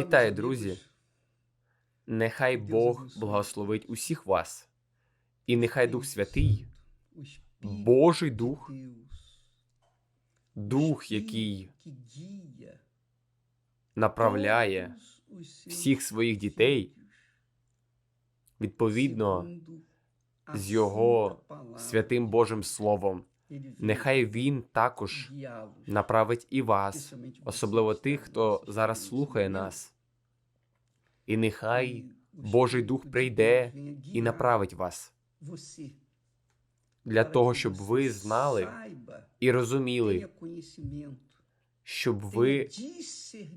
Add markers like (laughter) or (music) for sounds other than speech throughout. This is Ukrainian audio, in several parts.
Вітаю, друзі! Нехай Бог благословить усіх вас, і нехай Дух Святий, Божий Дух, Дух, який направляє всіх своїх дітей відповідно з Його святим Божим Словом. Нехай Він також направить і вас, особливо тих, хто зараз слухає нас. І нехай Божий Дух прийде і направить вас для того, щоб ви знали і розуміли, щоб ви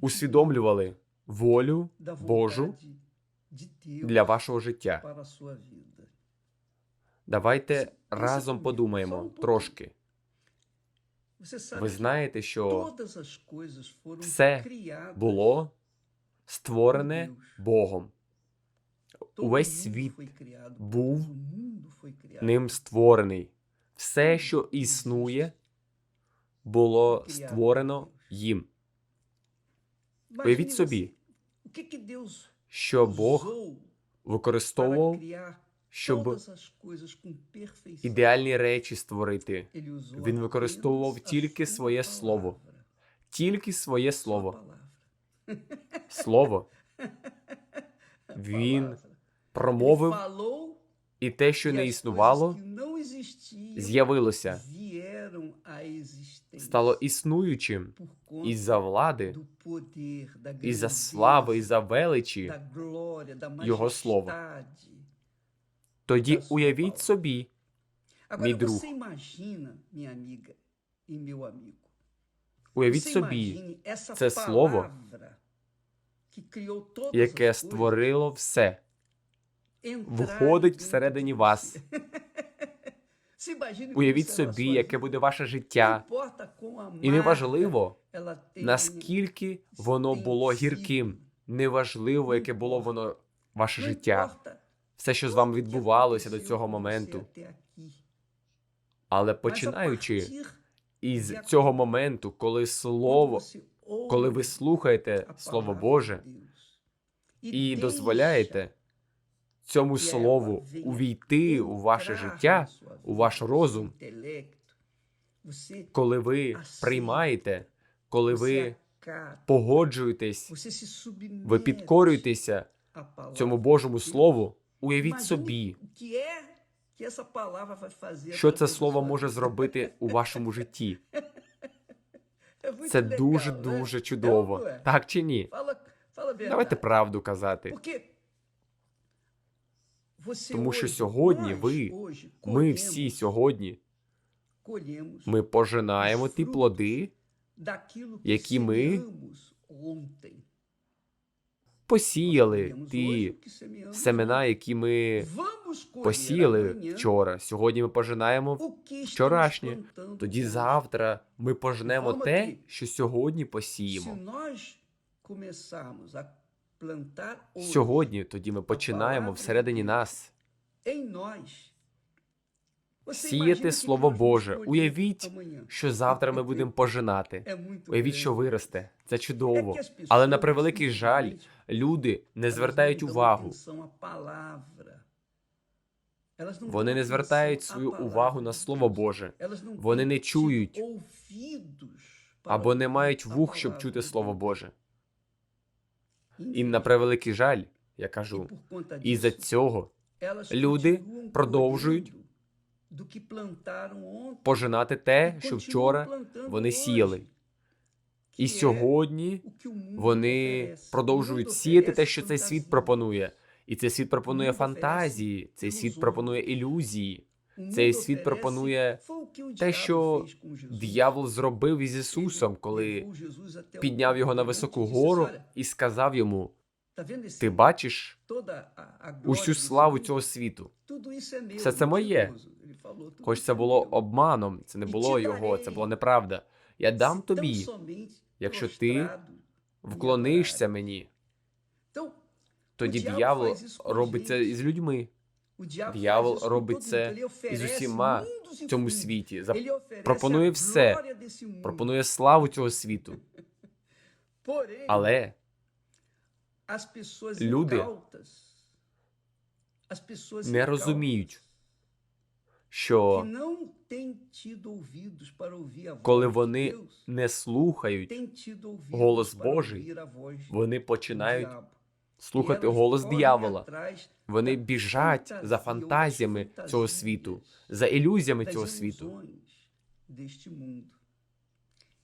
усвідомлювали волю Божу для вашого життя. Давайте разом подумаємо трошки. Ви знаєте, що все було створене Богом. Увесь світ був ним створений. Все, що існує, було створено їм. Уявіть собі, що Бог використовував, щоб ідеальні речі створити. Він використовував тільки своє слово. Тільки своє слово. Слово. (laughs) Він промовив, і те, що не існувало, з'явилося, стало існуючим із-за влади, із-за слави, із-за величі. Його слова. Тоді уявіть собі, мій друг, уявіть собі, це слово, яке створило все, входить всередині вас. (laughs) Уявіть собі, яке буде ваше життя, і неважливо, наскільки воно було гірким, неважливо, яке було воно ваше життя, все, що з вами відбувалося до цього моменту. Але починаючи із цього моменту, коли слово, коли ви слухаєте Слово Боже і дозволяєте цьому слову увійти у ваше життя, у ваш розум, коли ви приймаєте, коли ви погоджуєтесь, ви підкорюєтеся цьому Божому Слову, уявіть собі, що це слово може зробити у вашому житті. (laughs) Це дуже дуже чудово. Так чи ні? Давайте правду казати. Тому що сьогодні ви, ми всі сьогодні, ми пожинаємо ті плоди, які ми посіяли, ті семена, які ми посіяли вчора. Сьогодні ми пожинаємо вчорашнє. Тоді завтра ми пожнемо те, що сьогодні посіємо. Сьогодні тоді ми починаємо всередині нас сіяти Слово Боже. Уявіть, що завтра ми будемо пожинати. Уявіть, що виросте. Це чудово. Але на превеликий жаль, люди не звертають увагу. Вони не звертають свою увагу на Слово Боже. Вони не чують або не мають вух, щоб чути Слово Боже. І на превеликий жаль, я кажу, і за цього люди продовжують пожинати те, що вчора вони сіяли. І сьогодні вони продовжують сіяти те, що цей світ пропонує. І цей світ пропонує фантазії, цей світ пропонує ілюзії, цей світ пропонує те, що диявол зробив із Ісусом, коли підняв його на високу гору і сказав йому: Ти бачиш усю славу цього світу. Все це моє. Хоч це було обманом, це не було його, це була неправда. Я дам тобі, якщо ти вклонишся мені. Тоді диявол робить це із людьми. Диявол робить це із усіма в цьому світі. Пропонує все. Пропонує славу цього світу. (laughs) Але люди Не розуміють, що коли вони не слухають, голос Божий, вони починають слухати голос диявола. Вони біжать за фантазіями цього світу, за ілюзіями цього світу.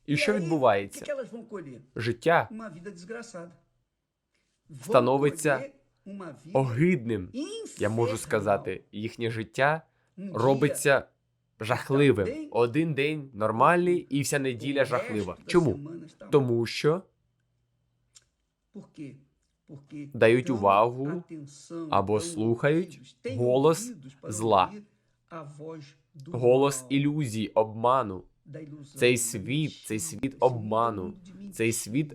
І що відбувається? Життя становиться огидним, я можу сказати, їхнє життя робиться жахливим. Один день нормальний, і вся неділя жахлива. Чому? Тому що дають увагу або слухають голос зла, голос ілюзій, обману, цей світ, цей світ обману, цей світ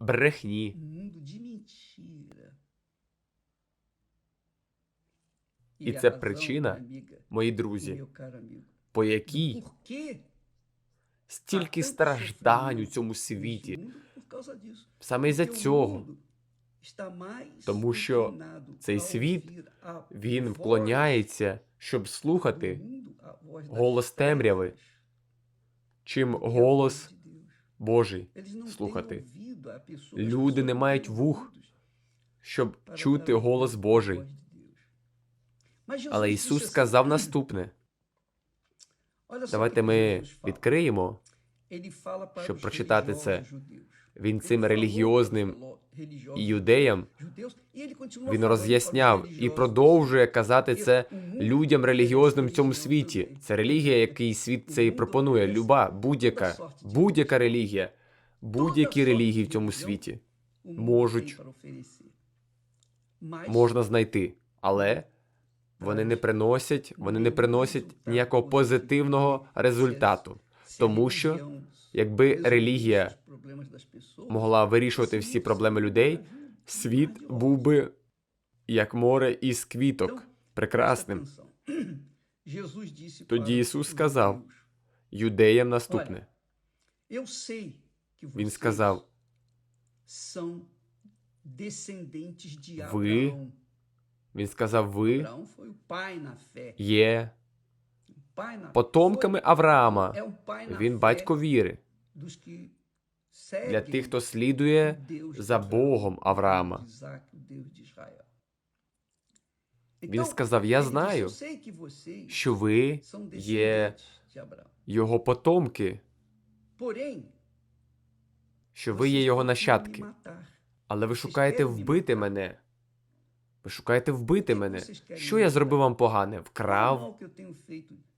брехні. І це причина, Мої друзі, по якій якій стільки страждань у цьому світі, саме із-за цього. тому що Цей світ він вклоняється, щоб слухати голос темряви, чим голос Божий слухати. Люди не мають вух, щоб чути голос Божий. Але Ісус сказав наступне. Давайте ми відкриємо. щоб прочитати це. Він цим релігіозним іудеям він роз'ясняв і продовжує казати це людям релігіозним в цьому світі. Це релігія, який світ цей пропонує. Люба, будь-яка, будь-яка релігія, будь-які релігії в цьому світі можуть, можна знайти, але вони не приносять, вони не приносять ніякого позитивного результату. Тому що якби релігія могла вирішувати всі проблеми людей, світ був би як море із квіток, прекрасним. (clears throat) Тоді Ісус сказав Юдеям наступне. Він сказав, Ви Він сказав: ви є потомками Авраама. Він батько віри для тих, хто слідує за Богом Авраама. Він сказав: Я знаю, що ви є його потомки, що ви є його нащадки. Але ви шукаєте вбити мене. Ви шукаєте вбити мене. Що я зробив вам погане? Вкрав?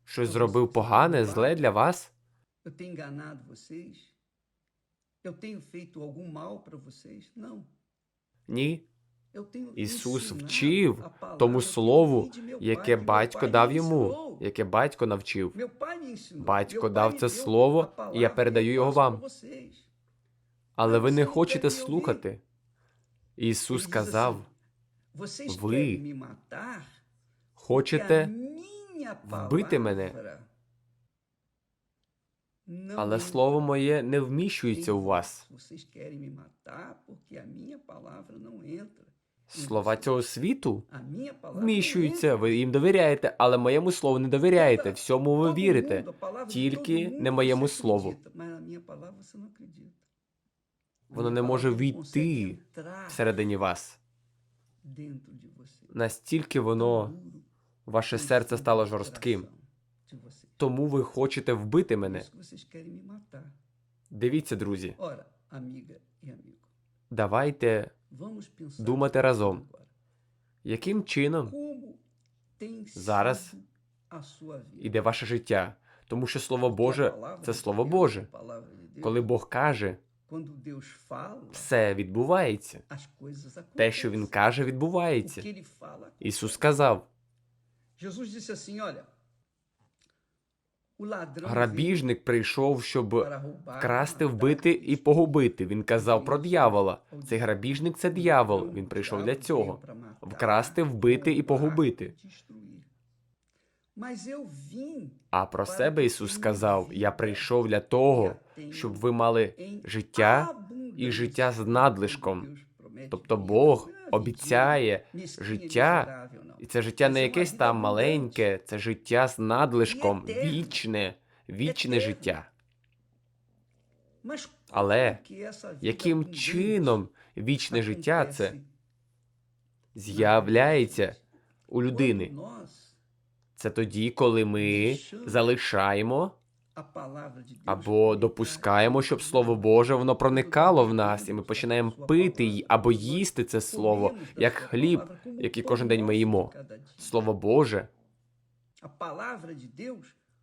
Щось зробив погане, зле для вас? Ні. Ісус вчив тому слову, яке батько дав йому, яке батько навчив. Батько дав це слово, і я передаю його вам. Але ви не хочете слухати. Ісус сказав: Ви хочете, Хочете вбити мене, але слово моє не вміщується у вас. Слова цього світу вміщуються, ви їм довіряєте, але моєму слову не довіряєте. Всьому ви вірите. тільки не моєму слову. Воно не може війти всередині вас. Настільки воно, ваше серце стало жорстким. Тому ви хочете вбити мене. Дивіться, друзі, давайте думати разом. яким чином Зараз іде ваше життя. Тому що Слово Боже це Слово Боже. Коли Бог каже, все відбувається. Те, що Він каже, відбувається. Ісус сказав: грабіжник прийшов, щоб вкрасти, вбити і погубити. Він казав про дьявола. Цей грабіжник це дьявол. Він прийшов для цього. Вкрасти, вбити і погубити. А про себе Ісус сказав: Я прийшов для того, щоб ви мали життя і життя з надлишком. Тобто Бог обіцяє життя, і це життя не якесь там маленьке, це життя з надлишком, вічне, вічне життя. Але яким чином вічне життя це з'являється у людини? Це тоді, коли ми залишаємо або допускаємо, щоб Слово Боже воно проникало в нас, і ми починаємо пити або їсти це слово, як хліб, який кожен день ми їмо. Слово Боже,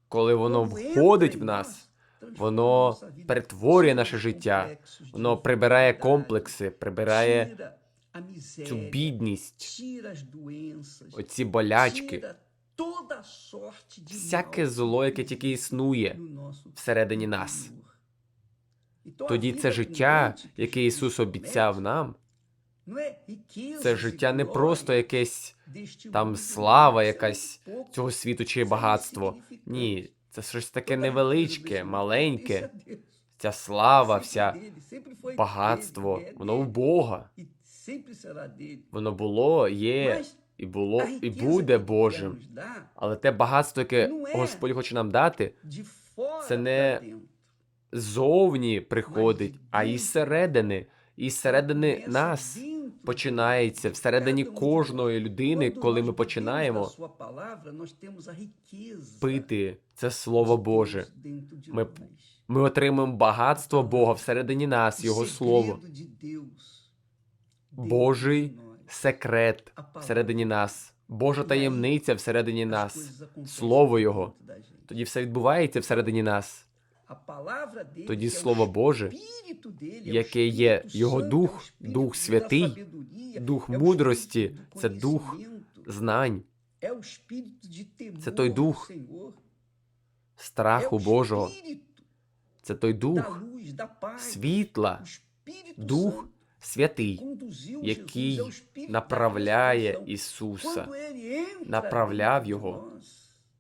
коли воно входить в нас, воно перетворює наше життя, воно прибирає комплекси, прибирає цю бідність, оці болячки, всяке зло, яке тільки існує всередині нас. Тоді це життя, яке Ісус обіцяв нам, це життя не просто якесь там слава якась цього світу чи багатство. Ні, це щось таке невеличке, маленьке. Ця слава, вся багатство, воно у Бога. Воно було, є, і було, і буде Божим. Але те багатство, яке Господь хоче нам дати, це не ззовні приходить, а із середини. Із середини нас починається, всередині кожної людини, коли ми починаємо пити це Слово Боже. Ми, ми отримуємо багатство Бога всередині нас, Його Слово, Божий секрет всередині нас, Божа таємниця всередині нас, Слово Його. Тоді все відбувається всередині нас. Тоді Слово Боже, яке є Його Дух, Дух Святий, Дух мудрості це дух знань, це той Дух страху Божого. Це той дух Дух світла, Дух Святий, який направляє Ісуса. Направляв Його.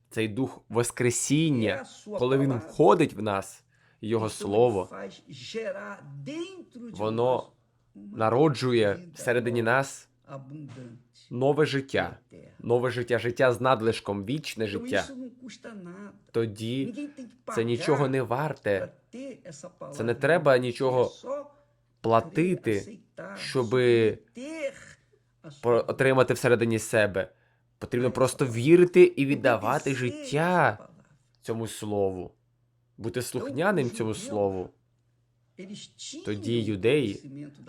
Цей дух Воскресіння, коли Він входить в нас, Його Слово воно народжує всередині нас нове життя, нове життя, життя з надлишком, вічне життя. Тоді це нічого не варте. Це не треба нічого платити, про- отримати всередині себе. Потрібно просто вірити і віддавати життя цьому слову, бути слухняним цьому слову. Тоді юдеї,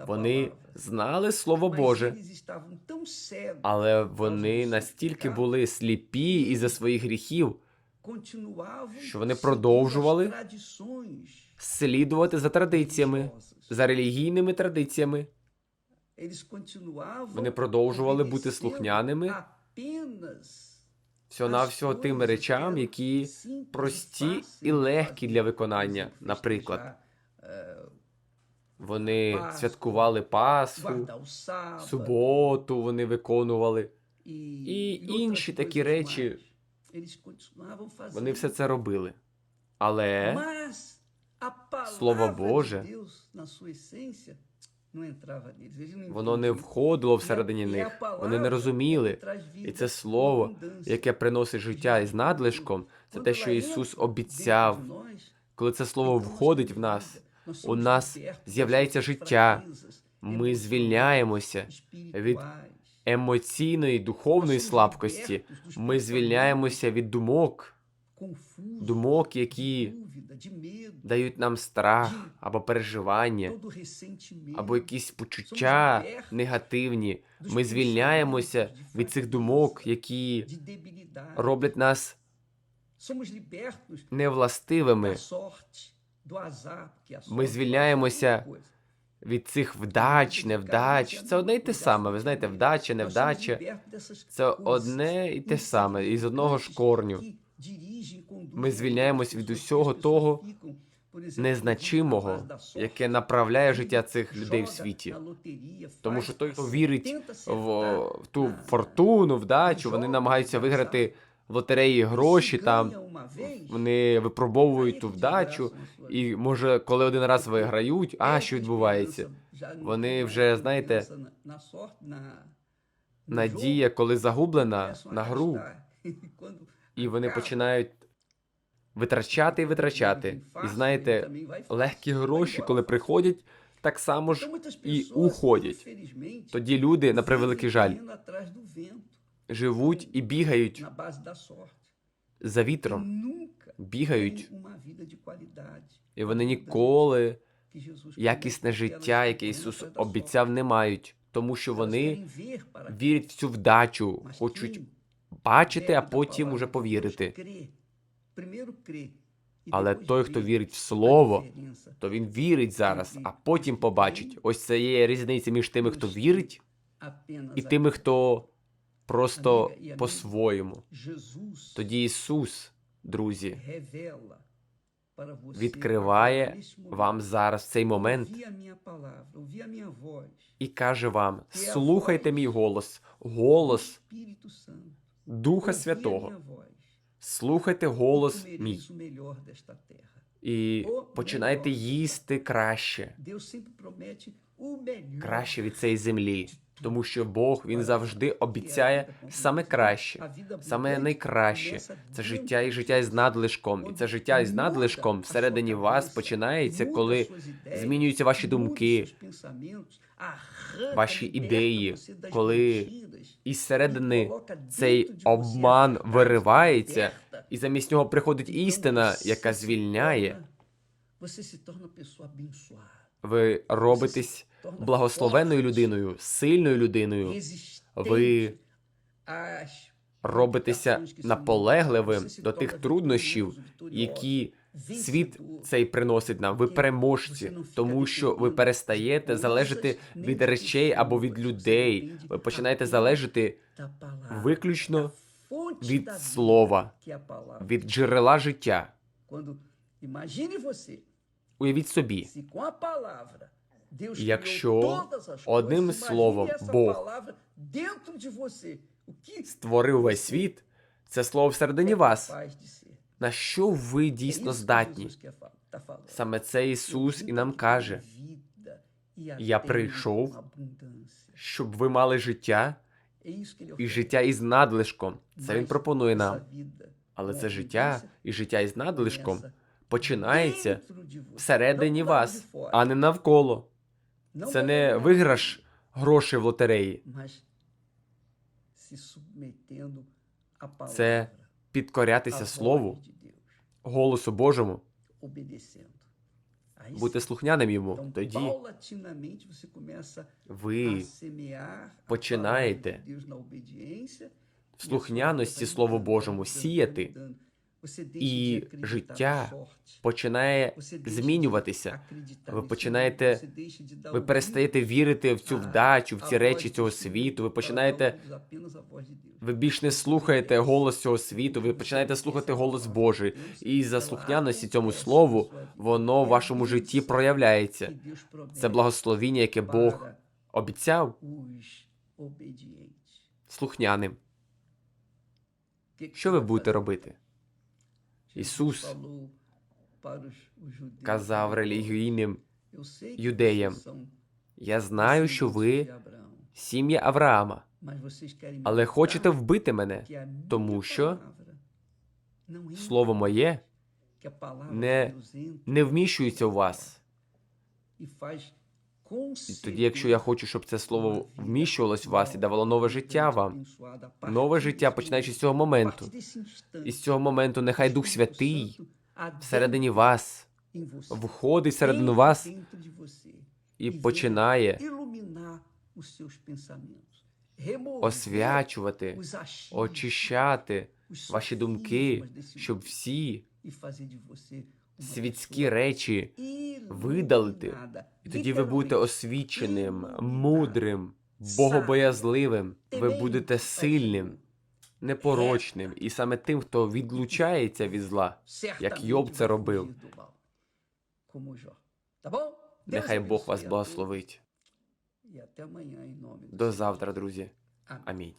Вони знали Слово Боже, але вони настільки були сліпі із-за своїх гріхів, що вони продовжували слідувати за традиціями, за релігійними традиціями. Вони продовжували бути слухняними всього-навсього тим речам, які прості і легкі для виконання. Наприклад, вони святкували Пасху, суботу вони виконували, і інші такі речі. Вони все це робили. Але Слово Боже воно не входило всередині них. Вони не розуміли. І це слово, яке приносить життя із надлишком, це те, що Ісус обіцяв. Коли це слово входить в нас, у нас з'являється життя. Ми звільняємося від емоційної, духовної слабкості. Ми звільняємося від думок, думок, які дають нам страх або переживання, або якісь почуття негативні. Ми звільняємося від цих думок, які роблять нас невластивими. Ми звільняємося від цих вдач, невдач. Це одне і те саме. Ви знаєте, вдача, невдача. Це одне і те саме, із одного ж корню. Ми звільняємось від усього того Незначимого, яке направляє життя цих людей в світі. Тому що той, хто вірить в, в ту фортуну, вдачу, вони намагаються виграти в лотереї гроші там. Вони випробовують ту вдачу, і може, коли один раз виграють, а що відбувається? Вони вже, знаєте, Надія, коли загублена на гру, (laughs) і вони починають витрачати і витрачати. І знаєте, легкі гроші, коли приходять, так само ж і уходять. Тоді люди, на превеликий жаль, живуть і бігають за E вітром, бігають, і вони ніколи якісне життя, яке Ісус обіцяв, не мають, тому що вони вірять в цю вдачу, хочуть бачити, а потім уже повірити. Але той, хто вірить в Слово, то він вірить зараз, а потім побачить. Ось це є різниця між тими, хто вірить, і тими, хто просто по-своєму. Тоді Ісус, друзі, відкриває вам зараз цей момент і каже вам: слухайте мій голос, голос. Духа Святого. Слухайте голос мій. і починайте їсти краще, краще від цієї землі, тому що Бог він завжди обіцяє саме краще, саме найкраще. Це життя і життя із надлишком. І це життя із надлишком всередині вас починається, коли змінюються ваші думки, ваші ідеї, коли із середини цей обман виривається, і замість нього приходить істина, яка звільняє. Ви робитесь благословенною людиною, сильною людиною. Ви робитеся наполегливим до тих труднощів, які світ цей приносить нам. Ви переможці, тому що ви перестаєте залежати від речей або від людей. Ви починаєте залежати виключно від слова, від джерела життя. Уявіть собі, Якщо одним словом Бог створив весь світ, це слово всередині вас. На що ви дійсно здатні? Саме це Ісус і нам каже, Я прийшов, щоб ви мали життя і життя із надлишком. Це він пропонує нам. Але це життя і життя із надлишком починається всередині вас, а не навколо. Це не виграш грошей в лотереї, Це підкорятися слову, голосу Божому, бути слухняним йому. Тоді ви починаєте в слухняності Слову Божому сіяти, і життя починає змінюватися. Ви починаєте, ви перестаєте вірити в цю вдачу, в ці речі цього світу. Ви починаєте, ви більш не слухаєте голос цього світу, ви починаєте слухати голос Божий. І за слухняності цьому слову воно в вашому житті проявляється. Це благословіння, яке Бог обіцяв слухняним. Що ви будете робити? Ісус Казав релігійним юдеям, Я знаю, що ви сім'я Авраама, але хочете вбити мене, тому що слово моє не, не вміщується у вас. І тоді, якщо я хочу, щоб це слово вміщувалось в вас і давало нове життя вам, нове життя, починаючи з цього моменту. І з цього моменту нехай Дух Святий всередині вас входить всередину вас і починає освячувати, очищати ваші думки, щоб всі світські речі видалити. І тоді ви будете освіченим, мудрим, богобоязливим. Ви будете сильним, непорочним, і саме тим, хто відлучається від зла. як Йоб це робив. Нехай Бог вас благословить. До завтра, друзі. Амінь.